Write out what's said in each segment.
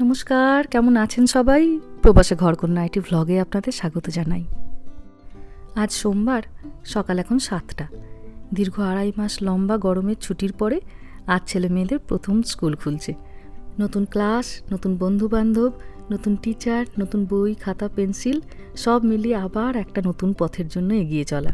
নমস্কার, কেমন আছেন সবাই? প্রবাসে ঘরকন্যা আইটি ভ্লগে আপনাদের স্বাগত জানাই। আজ সোমবার, সকাল এখন সাতটা। দীর্ঘ আড়াই মাস লম্বা গরমের ছুটির পরে আজ ছেলে মেয়েদের প্রথম স্কুল খুলছে। নতুন ক্লাস, নতুন বন্ধু বান্ধব নতুন টিচার, নতুন বই, খাতা, পেন্সিল, সব মিলিয়ে আবার একটা নতুন পথের জন্য এগিয়ে চলা।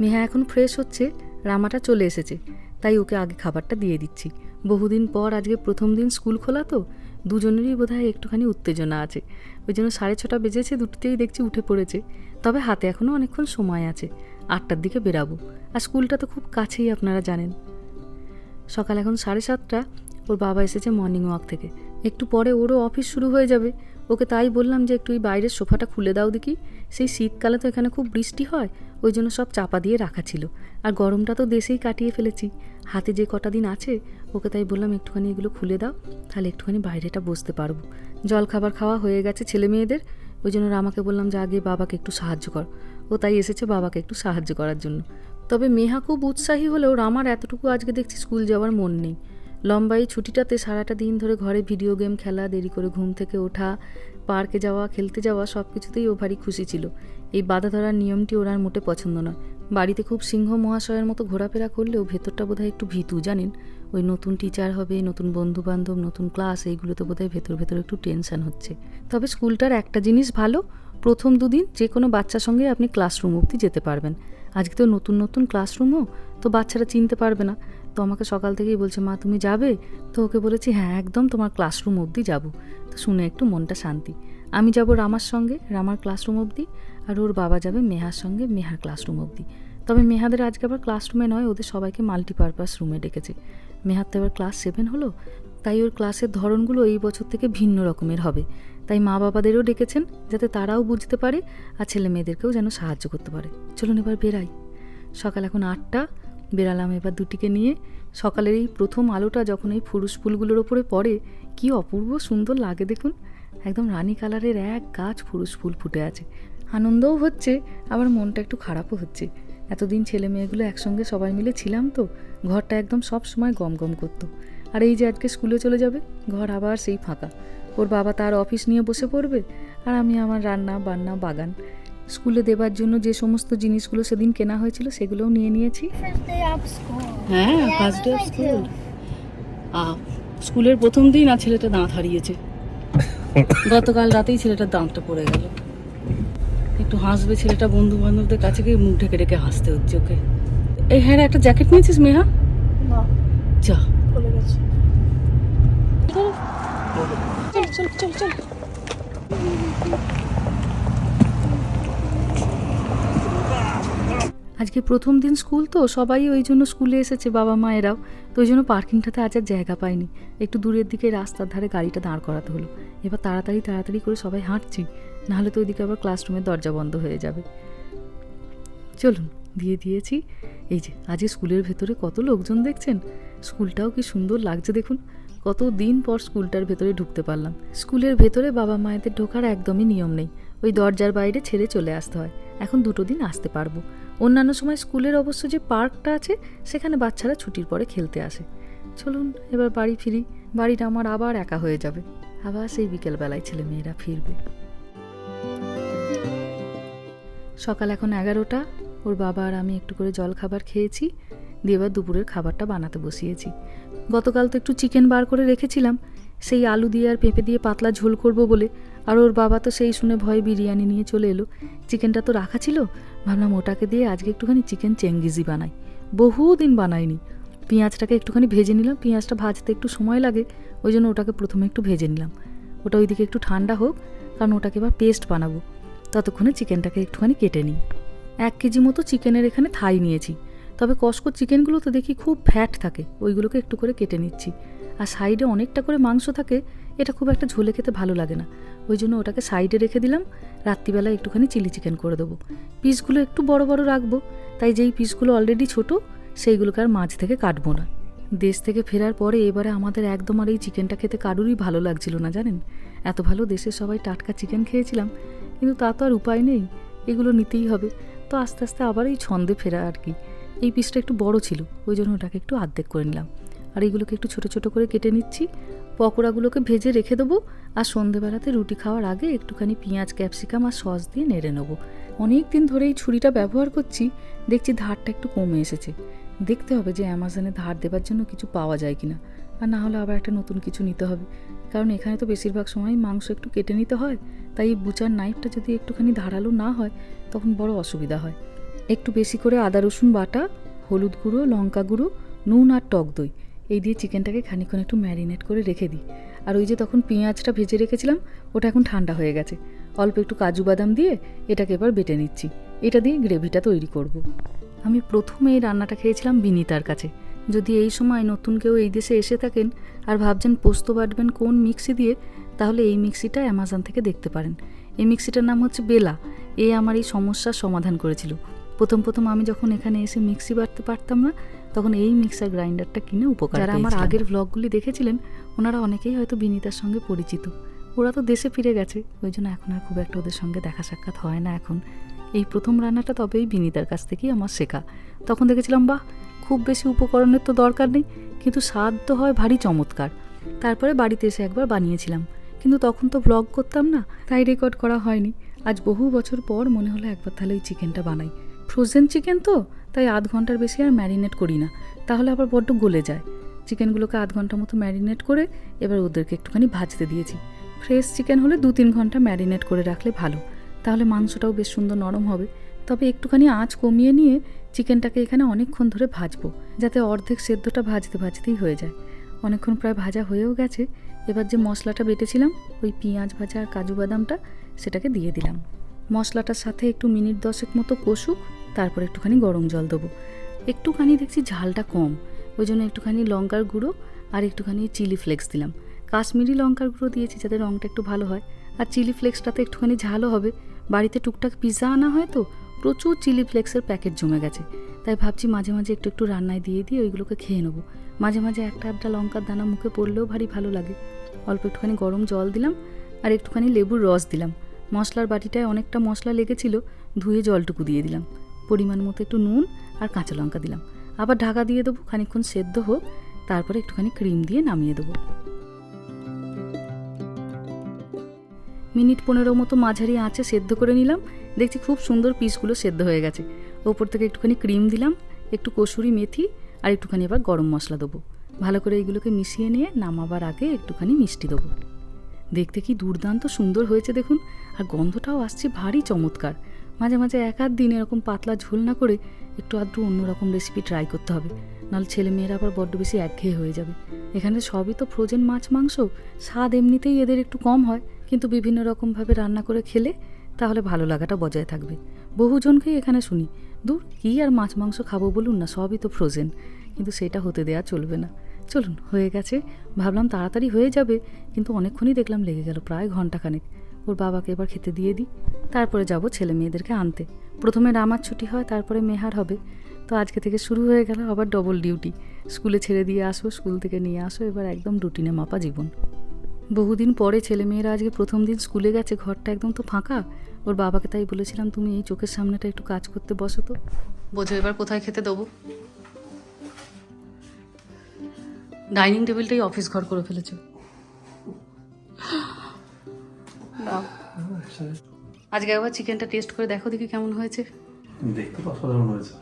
মেহা এখন ফ্রেশ হচ্ছে, রামাটা চলে এসেছে। তাই ওকে আগে খাবারটা দিয়ে দিচ্ছি। বহুদিন পর আজকে প্রথম দিন স্কুল খোলা তো, দুজনেরই বোধহয় একটুখানি উত্তেজনা আছে। ওই জন্য সাড়ে ছটা বেজেছে, দুটোতেই দেখছি উঠে পড়েছে। তবে হাতে এখনও অনেকক্ষণ সময় আছে। আটটার দিকে বেরাবো। আর স্কুলটা তো খুব কাছেই, আপনারা জানেন। সকাল এখন সাড়ে সাতটা। ওর বাবা এসেছে মর্নিং ওয়াক থেকে। একটু পরে ওরও অফিস শুরু হয়ে যাবে। ওকে তাই বললাম যে একটু ওই বাইরের সোফাটা খুলে দাও দেখি। সেই শীতকালে তো এখানে খুব বৃষ্টি হয়, ওই জন্য সব চাপা দিয়ে রাখা ছিল। আর গরমটা তো দেশেই কাটিয়ে ফেলেছি। হাতে যে কটা দিন আছে, ওকে তাই বললাম একটুখানি এগুলো খুলে দাও, তাহলে একটুখানি বাইরেটা বসতে পারব। জল খাবার খাওয়া হয়ে গেছে ছেলে মেয়েদের, ওই জন্য রামাকে বললাম যে আগে বাবাকে একটু সাহায্য কর। ও তাই এসেছে বাবাকে একটু সাহায্য করার জন্য। তবে মেহা খুব উৎসাহী হলেও রামার এতটুকু আজকে দেখছি স্কুল যাওয়ার মন নেই। লম্বা এই ছুটিটাতে সারাটা দিন ধরে ঘরে ভিডিও গেম খেলা, দেরি করে ঘুম থেকে ওঠা, পার্কে যাওয়া, খেলতে যাওয়া সব কিছুতেই ও ভারী খুশি ছিল। এই বাধা ধরার নিয়মটি ওর আর মোটে পছন্দ নয়। বাড়িতে খুব সিংহ মহাশয়ের মতো ঘোরাফেরা করলেও ভেতরটা বোধহয় একটু ভীতু, জানেন? ওই নতুন টিচার হবে, নতুন বন্ধু বান্ধব নতুন ক্লাস এইগুলোতে বোধহয় ভেতর ভেতর একটু টেনশন হচ্ছে। তবে স্কুলটার একটা জিনিস ভালো, প্রথম দুদিন যে কোনো বাচ্চার সঙ্গে আপনি ক্লাসরুম অবধি যেতে পারবেন। আজকে তো নতুন নতুন ক্লাসরুমও তো বাচ্চারা চিনতে পারবে না। তো আমাকে সকাল থেকেই বলছে, মা, তুমি যাবে? তো ওকে বলেছি হ্যাঁ একদম তোমার ক্লাসরুম অবধি যাব। তো শুনে একটু মনটা শান্তি। আমি যাব রামার সঙ্গে, রামার ক্লাসরুম অবধি, আর ওর বাবা যাবে মেহার সঙ্গে মেহার ক্লাসরুম অবধি। তবে মেহাদের আজকে আবার ক্লাসরুমে নয়, ওদের সবাইকে মাল্টিপারপাস রুমে ডেকেছে। মেহার তো এবার ক্লাস সেভেন হলো, তাই ওর ক্লাসের ধরনগুলো এই বছর থেকে ভিন্ন রকমের হবে। তাই মা বাবাদেরও ডেকেছেন যাতে তারাও বুঝতে পারে আর ছেলে মেয়েদেরকেও যেন সাহায্য করতে পারে। চলুন এবার বেরাই সকাল এখন আটটা বেরালাম এবার দুটিকে নিয়ে। সকালের এই প্রথম আলোটা যখন এই ফুরুষ ফুলগুলোর ওপরে পড়ে, কি অপূর্ব সুন্দর লাগে দেখুন। একদম রানী কালারের এক গাছ ফুরুষ ফুল ফুটে আছে। আনন্দও হচ্ছে, আবার মনটা একটু খারাপও হচ্ছে। এতদিন ছেলে মেয়েগুলো একসঙ্গে সবাই মিলে ছিলাম তো, ঘরটা একদম সব সময় গম গম করতো। আর এই যে আজকে স্কুলে চলে যাবে ঘর আবার সেই ফাঁকা। ওর বাবা তার অফিস নিয়ে বসে পড়বে আর আমি আমার রান্না বান্না বাগান। স্কুলে দেবার জন্য যে সমস্ত জিনিসগুলো সেদিন কেনা হয়েছিল সেগুলোও নিয়ে নিয়েছি. হ্যাঁ ফার্স্ট ডে অফ স্কুল স্কুলের প্রথম দিন আর ছেলেটা দাঁত হারিয়েছে। গতকাল রাতেই ছেলেটার দাঁতটা পড়ে গেল। একটু হাসবে ছেলেটা বন্ধু বান্ধবদের কাছে গিয়ে মুখ ঢেকে ঢেকে হাসতে হচ্ছে ওকে। এই হ্যাঁ রে, একটা জ্যাকেট নিয়েছিস মেহা? No, যা খুলে গেছে। চল চল চল। আজকে প্রথম দিন স্কুল তো, সবাই ওই জন্য স্কুলে এসেছে বাবা মায়েরাও। তো ওই জন্য পার্কিংটাতে আজ আর জায়গা পায়নি একটু দূরের দিকে রাস্তার ধারে গাড়িটা দাঁড় করাতে হলো। এবার তাড়াতাড়ি তাড়াতাড়ি করে সবাই হাঁটছি। নাহলে তো ওইদিকে আবার ক্লাসরুমের দরজা বন্ধ হয়ে যাবে। চলুন, দিয়ে দিয়েছি। এই যে, আজকে স্কুলের ভেতরে কত লোকজন দেখছেন? স্কুলটাও কি সুন্দর লাগছে দেখুন। কত দিন পর স্কুলটার ভেতরে ঢুকতে পারলাম। স্কুলের ভেতরে বাবা মায়েদের ঢোকার একদমই নিয়ম নেই। ওই দরজার বাইরে ছেড়ে চলে আসতে হয়। এখন দুটো দিন আসতে পারব। অন্যান্য সময় স্কুলের অবশ্য যে পার্কটা আছে, সেখানে বাচ্চারা ছুটির পরে খেলতে আসে। চলুন, এবার বাড়ি ফিরি। বাড়িটা আমার আবার একা হয়ে যাবে। আবার সেই বিকেলবেলায় ছেলে মেয়েরা ফিরবে। সকাল এখন এগারোটা। ওর বাবা আর আমি একটু করে জল খাবার খেয়েছি। দিয়ে এবার দুপুরের খাবারটা বানাতে বসিয়েছি। গতকাল তো একটু চিকেন বার করে রেখেছিলাম। সেই আলু দিয়ে আর পেঁপে দিয়ে পাতলা ঝোল করব বলে। আর ওর বাবা তো সেই শুনে ভয়ে বিরিয়ানি নিয়ে চলে এলো। চিকেনটা তো রাখা ছিল। ভাবলাম ওটাকে দিয়ে আজকে একটুখানি চিকেন চেঙ্গিজি বানাই। বহুদিন বানাইনি। পেঁয়াজটাকে একটুখানি ভেজে নিলাম। পেঁয়াজটা ভাজতে একটু সময় লাগে। ওই জন্য ওটাকে প্রথমে একটু ভেজে নিলাম। ওটা ওইদিকে একটু ঠান্ডা হোক, কারণ ওটাকে এবার পেস্ট বানাবো। ততক্ষণে চিকেনটাকে একটুখানি কেটে নিই। এক কেজি মতো চিকেনের এখানে থাই নিয়েছি। তবে কসকো চিকেনগুলো তো দেখি খুব ফ্যাট থাকে, ওইগুলোকে একটু করে কেটে নিচ্ছি। আর সাইডে অনেকটা করে মাংস থাকে, এটা খুব একটা ঝোলে খেতে ভালো লাগে না। ওই জন্য ওটাকে সাইডে রেখে দিলাম রাত্রিবেলা একটুখানি চিলি চিকেন করে দেবো। পিসগুলো একটু বড় বড় রাখব, তাই যেই পিসগুলো অলরেডি ছোট, সেইগুলোকে আর মাছ থেকে কাটবো না। দেশ থেকে ফেরার পরে এবারে আমাদের একদম আর এই চিকেনটা খেতে কারুরই ভালো লাগছিল না, জানেন? এত ভালো দেশের সবাই টাটকা চিকেন খেয়েছিলাম, কিন্তু তা তো আর উপায় নেই, এগুলো নিতেই হবে। তো আস্তে আস্তে আবার এই ছন্দে ফেরা আর কি। এই পিসটা একটু বড় ছিল, ওই জন্য ওটাকে একটু আর্ধেক করে নিলাম। আর এইগুলোকে একটু ছোট ছোট করে কেটে নিচ্ছি। পকোড়াগুলোকে ভেজে রেখে দেবো। আর সন্ধেবেলাতে রুটি খাওয়ার আগে একটুখানি পেঁয়াজ, ক্যাপসিকাম আর সস দিয়ে নেড়ে নেব। অনেক দিন ধরে এই ছুরিটা ব্যবহার করছি, দেখছি ধারটা একটু কমে এসেছে। দেখতে হবে যে অ্যামাজনে ধার দেবার জন্য কিছু পাওয়া যায় কিনা। আর না হলে আবার একটা নতুন কিছু নিতে হবে। কারণ এখানে তো বেশিরভাগ সময় মাংস একটু কেটে নিতে হয়। তাই এই বুচার নাইফটা যদি একটুখানি ধারালো না হয়, তখন বড় অসুবিধা হয়। একটু বেশি করে আদা, রসুন বাটা, হলুদ গুঁড়ো, লঙ্কা গুঁড়ো, নুন আর টক দই। এই দিয়ে চিকেনটাকে খানিক্ষণ একটু ম্যারিনেট করে রেখে দিই। আর ওই যে তখন পেঁয়াজটা ভেজে রেখেছিলাম, ওটা এখন ঠান্ডা হয়ে গেছে। অল্প একটু কাজু বাদাম দিয়ে এটাকে এবার বেটে নিচ্ছি। এটা দিয়ে গ্রেভিটা তৈরি করব। আমি প্রথমে এই রান্নাটা খেয়েছিলাম বিনিতার কাছে। যদি এই সময় নতুন কেউ এই দেশে এসে থাকেন আর ভাবছেন পোস্ত বাটবেন কোন মিক্সি দিয়ে, তাহলে এই মিক্সিটা অ্যামাজন থেকে দেখতে পারেন। এই মিক্সিটার নাম হচ্ছে বেলা। এ আমার এই সমস্যার সমাধান করেছিল। প্রথম প্রথম আমি যখন এখানে এসে মিক্সি বাড়তে পারতাম না তখন এই মিক্সার গ্রাইন্ডারটা কিনে উপকার যারা আমার আগের ভ্লগগুলি দেখেছিলেন ওনারা অনেকেই হয়তো বিনিতার সঙ্গে পরিচিত। ওরা তো দেশে ফিরে গেছে ওই জন্য এখন আর খুব একটা ওদের সঙ্গে দেখা সাক্ষাৎ হয় না এখন। এই প্রথম রান্নাটা তবেই বিনিতার কাছ থেকেই আমার শেখা। তখন দেখেছিলাম বাহ খুব বেশি উপকরণের তো দরকার নেই কিন্তু স্বাদ তো হয় ভারী চমৎকার। তারপরে বাড়িতে এসে একবার বানিয়েছিলাম। কিন্তু তখন তো ব্লগ করতাম না তাই রেকর্ড করা হয়নি। আজ বহু বছর পর মনে হলো একবার তাহলে ওই চিকেনটা বানাই। ফ্রোজেন চিকেন তো, তাই আধ ঘণ্টার বেশি আর ম্যারিনেট করি না। তাহলে আবার বড্ড গলে যায়। চিকেনগুলোকে আধ ঘণ্টা মতো ম্যারিনেট করে এবার ওদেরকে একটুখানি ভাজতে দিয়েছি। ফ্রেশ চিকেন হলে দু তিন ঘণ্টা ম্যারিনেট করে রাখলে ভালো। তাহলে মাংসটাও বেশ সুন্দর নরম হবে। তবে একটুখানি আঁচ কমিয়ে নিয়ে চিকেনটাকে এখানে অনেকক্ষণ ধরে ভাজবো, যাতে অর্ধেক সেদ্ধটা ভাজতে ভাজতেই হয়ে যায়। অনেকক্ষণ প্রায় ভাজা হয়েও গেছে। এবার যে মশলাটা বেটেছিলাম, ওই পেঁয়াজ ভাজা আর কাজু বাদামটা সেটাকে দিয়ে দিলাম। মশলাটার সাথে একটু মিনিট দশেক মতো কষুক তারপর একটুখানি গরম জল দেবো। একটুখানি দেখছি ঝালটা কম, ওই জন্য একটুখানি লঙ্কার গুঁড়ো আর একটুখানি চিলি ফ্লেক্স দিলাম। কাশ্মীরি লঙ্কার গুঁড়ো দিয়েছি যাতে রঙটা একটু ভালো হয়। আর চিলি ফ্লেক্সটাতে একটুখানি ঝালও হবে। বাড়িতে টুকটাক পিৎজা আনা হয় তো, প্রচুর চিলি ফ্লেক্সের প্যাকেট জমে গেছে। তাই ভাবছি মাঝে মাঝে একটু একটু রান্নায় দিয়ে দিয়ে ওইগুলোকে খেয়ে নেব। মাঝে মাঝে একটা আধটা লঙ্কার দানা মুখে পড়লেও ভারী ভালো লাগে। অল্প একটুখানি গরম জল দিলাম আর একটুখানি লেবুর রস দিলাম। মশলার বাটিটায় অনেকটা মশলা লেগেছিল, ধুয়ে জলটুকু দিয়ে দিলাম। পরিমাণ মতো একটু নুন আর কাঁচা লঙ্কা দিলাম। আবার ঢাকা দিয়ে দেবো, খানিকক্ষণ সেদ্ধ হোক, তারপরে একটুখানি ক্রিম দিয়ে নামিয়ে দেবো। মিনিট পনেরো মতো মাঝারি আঁচে সেদ্ধ করে নিলাম। দেখছি খুব সুন্দর পিসগুলো সেদ্ধ হয়ে গেছে। ওপর থেকে একটুখানি ক্রিম দিলাম, একটু কসুরি মেথি আর একটুখানি এবার গরম মশলা দেবো। ভালো করে এইগুলোকে মিশিয়ে নিয়ে নামাবার আগে একটুখানি মিষ্টি দেবো। দেখতে কি দুর্দান্ত সুন্দর হয়েছে দেখুন। আর গন্ধটাও আসছে ভারী চমৎকার। মাঝে মাঝে এক আধ দিন এরকম পাতলা ঝোল না করে একটু আধটু অন্যরকম রেসিপি ট্রাই করতে হবে। নাহলে ছেলে মেয়েরা আবার বড্ড বেশি একঘেয়ে হয়ে যাবে। এখানে সবই তো ফ্রোজেন মাছ, মাংস। স্বাদ এমনিতেই এদের একটু কম হয়। কিন্তু বিভিন্ন রকমভাবে রান্না করে খেলে তাহলে ভালো লাগাটা বজায় থাকবে। বহুজনকেই এখানে শুনি, দূর, কী আর মাছ, মাংস খাব বলুন না, সবই তো ফ্রোজেন কিন্তু সেটা হতে দেওয়া চলবে না। চলুন, হয়ে গেছে। ভাবলাম তাড়াতাড়ি হয়ে যাবে, কিন্তু অনেকক্ষণই দেখলাম লেগে গেল প্রায় ঘন্টাখানেক ওর বাবাকে এবার খেতে দিয়ে দিই। তারপরে যাব ছেলে মেয়েদেরকে আনতে। প্রথমে রামার ছুটি হয়, তারপরে মেহার হবে। তো আজকে থেকে শুরু হয়ে গেল আবার ডবল ডিউটি স্কুলে ছেড়ে দিয়ে আসো, স্কুল থেকে নিয়ে আসো, এবার একদম রুটিনে মাপা জীবন। বহুদিন পরে ছেলেমেয়েরা আজকে প্রথম দিন স্কুলে গেছে, ঘরটা একদম তো ফাঁকা। ওর বাবাকে তাই বলেছিলাম, তুমি এই চোখের সামনেটা একটু কাজ করতে বসো তো। বোঝো এবার কোথায় খেতে দেবো। ডাইনিং টেবিলটাই অফিস ঘর করে ফেলেছো। আজকে একবার চিকেনটা টেস্ট করে দেখো দেখি কেমন হয়েছে। দেখতে অসাধারণ হয়েছে।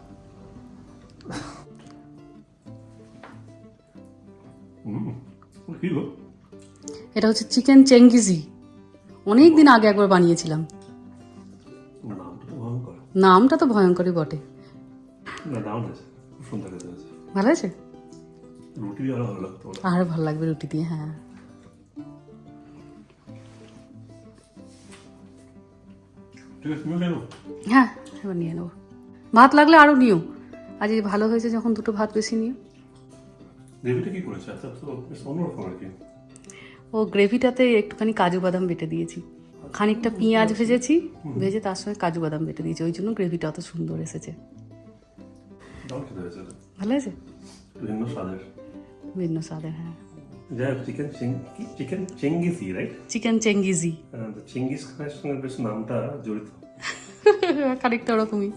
এটা হচ্ছে চিকেন চেঙ্গিজি অনেক দিন আগে একবার বানিয়েছিলাম। নামটা তো ভয়ঙ্কর। ভয়ঙ্করই বটে। ভালো আছে। আর ভালো লাগবে রুটি দিয়ে হ্যাঁ। হ্যাঁ এবার নিয়ে নেব। ভাত লাগলে আরও নিও। আজ ভালো হয়েছে যখন দুটো ভাত বেশি নিও। গ্রেভিটা কি করেছে? আচ্ছা তো অন্যরকম আর কি। ও গ্রেভিটাতে একটুখানি কাজু বাদাম বেটে দিয়েছি। খানিকটা পেঁয়াজ ভেজেছি ভেজে তার সঙ্গে কাজু বাদাম বেটে দিয়েছি। ওই জন্য গ্রেভিটা অত সুন্দর এসেছে। ভালো আছে বিভিন্ন স্বাদের। ভিন্ন স্বাদের হ্যাঁ। যাই হোক chicken chicken changezi right chicken changezi Genghis খানের সঙ্গে বেশ নামটা জড়িত খানিকটা ওরকমই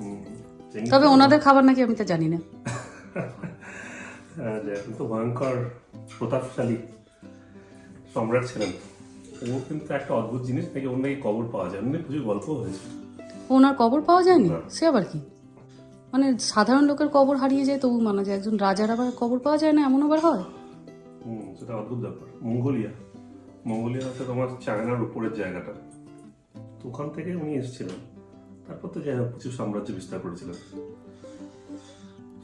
তবে ওনাদের খাবার নাকি আমি তা জানি না হ্যাঁ, তো ভয়ঙ্কর প্রতাপশালী সম্রাট ছিলেন ও কিন্তু একটা অদ্ভুত জিনিস নাকি ওর নাকি কবর পাওয়া যায় এমনি প্রচুর গল্প হয়েছে ওনার কবর পাওয়া যায়নি। সে আবার কি মানে সাধারণ লোকের কবর হারিয়ে যায় তবু মানা যায় একজন রাজার আবার কবর পাওয়া যায় না এমন আবার হয় হুম। সেটা অদ্ভুত ব্যাপার। মঙ্গোলিয়া। মঙ্গোলিয়া হচ্ছে তোমার চায়নার উপরের জায়গাটা। তো ওখান থেকে উনি এসেছিলেন। তারপর তো যাই হোক কিছু সাম্রাজ্য বিস্তার করেছিলেন।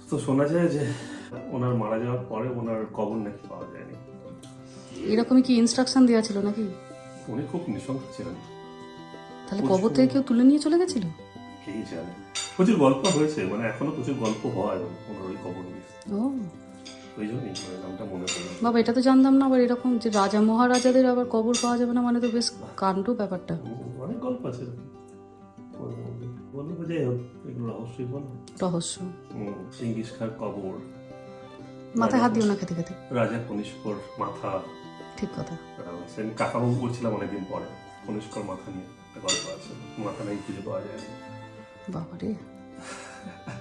তো শোনা যায় যে ওনার মারা যাওয়ার পরে ওনার কবর নাকি পাওয়া যায়নি। এরকমই কি ইনস্ট্রাকশন দেওয়া ছিল নাকি? উনি খুব নিঃসঙ্গ ছিলেন। তাহলে কবর থেকে কেউ তুলে নিয়ে চলে গেছিল? কেই জানে? প্রচুর গল্প হয়েছে মানে এখনও প্রচুর গল্প হয় ওনার ওই কবর নিয়ে। ও। ওই নামটা মনে বাবা এটা তো জানতাম না আবার এরকম যে রাজা মহারাজাদের আবার কবর পাওয়া যাবে না মানে তো বেশ কাণ্ড ব্যাপারটা। অনেক গল্প আছে। বলব যাই হোক এগুলো রহস্যই বলো। রহস্য। হুম, খার কবর। মাথায় হাত দিও না খেতে খেতে। রাজা কনিষ্কর মাথা। ঠিক কথা। সেদিন কাকাবাবু করছিলাম অনেকদিন পরে কনিষ্কর মাথা নিয়ে একটা গল্প আছে। মাথা নাকি খুঁজে পাওয়া যায় না বাবারে।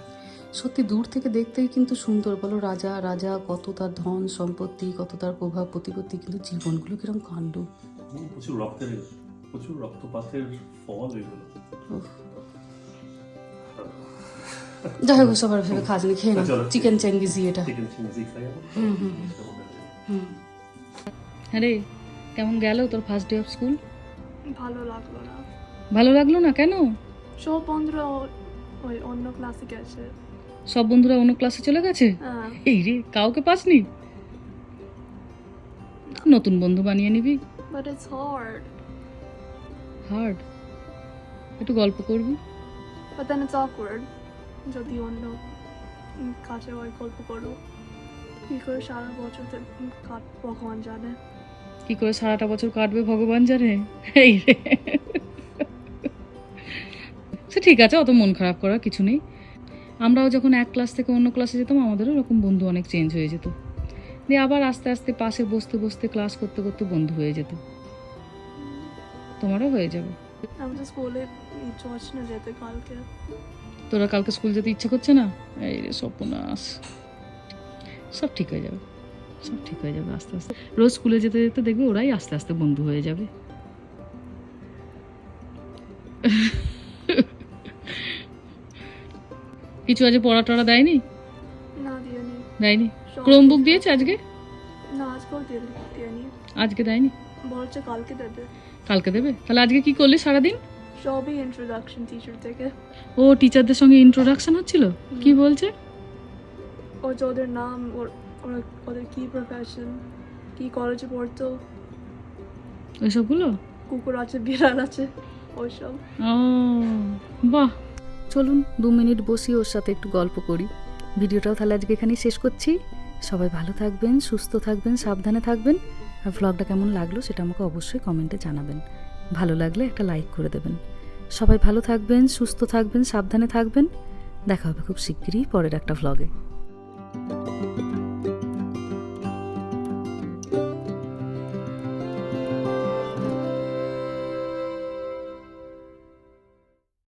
সত্যি দূর থেকে দেখতেই কিন্তু সুন্দর। বলো রাজা রাজা কত তার ধন সম্পত্তি কত তার প্রভাব প্রতিপত্তি কিন্তু জীবনগুলো কিরম কাণ্ড। প্রচুর রক্তের প্রচুর রক্তপাতের ফল এগুলো। যাই হোক সবার ভেবে খাজ নি খেয়ে না। চিকেন চেঙ্গিজি এটা। হুম আরে কেমন গেল তোর ফার্স্ট ডে অফ স্কুল ভালো লাগল না। ভালো লাগল না কেন? সব বন্ধুরা ওই অন্য ক্লাসে গেছে। সব বন্ধুরা অন্য ক্লাসে চলে গেছে? হ্যাঁ। এই রে কাউকে পাসনি? নতুন বন্ধু বানিয়ে নিবি। বাট ইটস হার্ড হার্ড একটু গল্প করবি? বাট দেন ইটস অকওয়ার্ড যদি অন্য কাছে ওই গল্প করো। কি করে সারা বছর কাট ভগবান জানে। কি করে সারাটা বছর কাটবে ভগবান জানে? এই রে। সে ঠিক আছে অত মন খারাপ করার কিছু নেই। আমরাও যখন এক ক্লাস থেকে অন্য ক্লাসে যেতাম আমাদেরও এরকম বন্ধু অনেক চেঞ্জ হয়ে যেত। দিয়ে আবার আস্তে আস্তে পাশে বসতে বসতে ক্লাস করতে করতে বন্ধু হয়ে যেত। তোমারও হয়ে যাবে। তোরা কালকে স্কুল যেতে ইচ্ছে করছে না? এই রে সপনাস সব ঠিক হয়ে যাবে। সব ঠিক হয়ে যাবে আস্তে আস্তে। রোজ স্কুলে যেতে যেতে দেখবে ওরাই আস্তে আস্তে বন্ধু হয়ে যাবে। কিছু আজ পড়া টড়া দেয়নি? না দিয়েনি দেয়নি? ক্রোম বুক দিয়েছে আজকে? না আজকেও দিয়েনি আজকে দেয়নি? বলছে কালকে দেবে। কালকে দেবে? তাহলে আজকে কি করলি সারাদিন? সবই ইন্ট্রোডাকশন টিচার থেকে। ও টিচারদের সঙ্গে ইন্ট্রোডাকশন হচ্ছিল? কি বলছে? ও যে ওদের নাম ওদের কী প্রফেশন কী কলেজে পড়তো। ওইসবগুলো? কুকুর আছে বিড়াল আছে ওইসব। ও বাহ। চলুন দু মিনিট বসি ওর সাথে একটু গল্প করি। ভিডিওটাও তাহলে আজকে এখানেই শেষ করছি। সবাই ভালো থাকবেন, সুস্থ থাকবেন, সাবধানে থাকবেন। আর ভ্লগটা কেমন লাগল সেটা আমাকে অবশ্যই কমেন্টে জানাবেন। ভালো লাগলে একটা লাইক করে দেবেন। সবাই ভালো থাকবেন, সুস্থ থাকবেন, সাবধানে থাকবেন। দেখা হবে খুব শিগগিরই পরের একটা ভ্লগে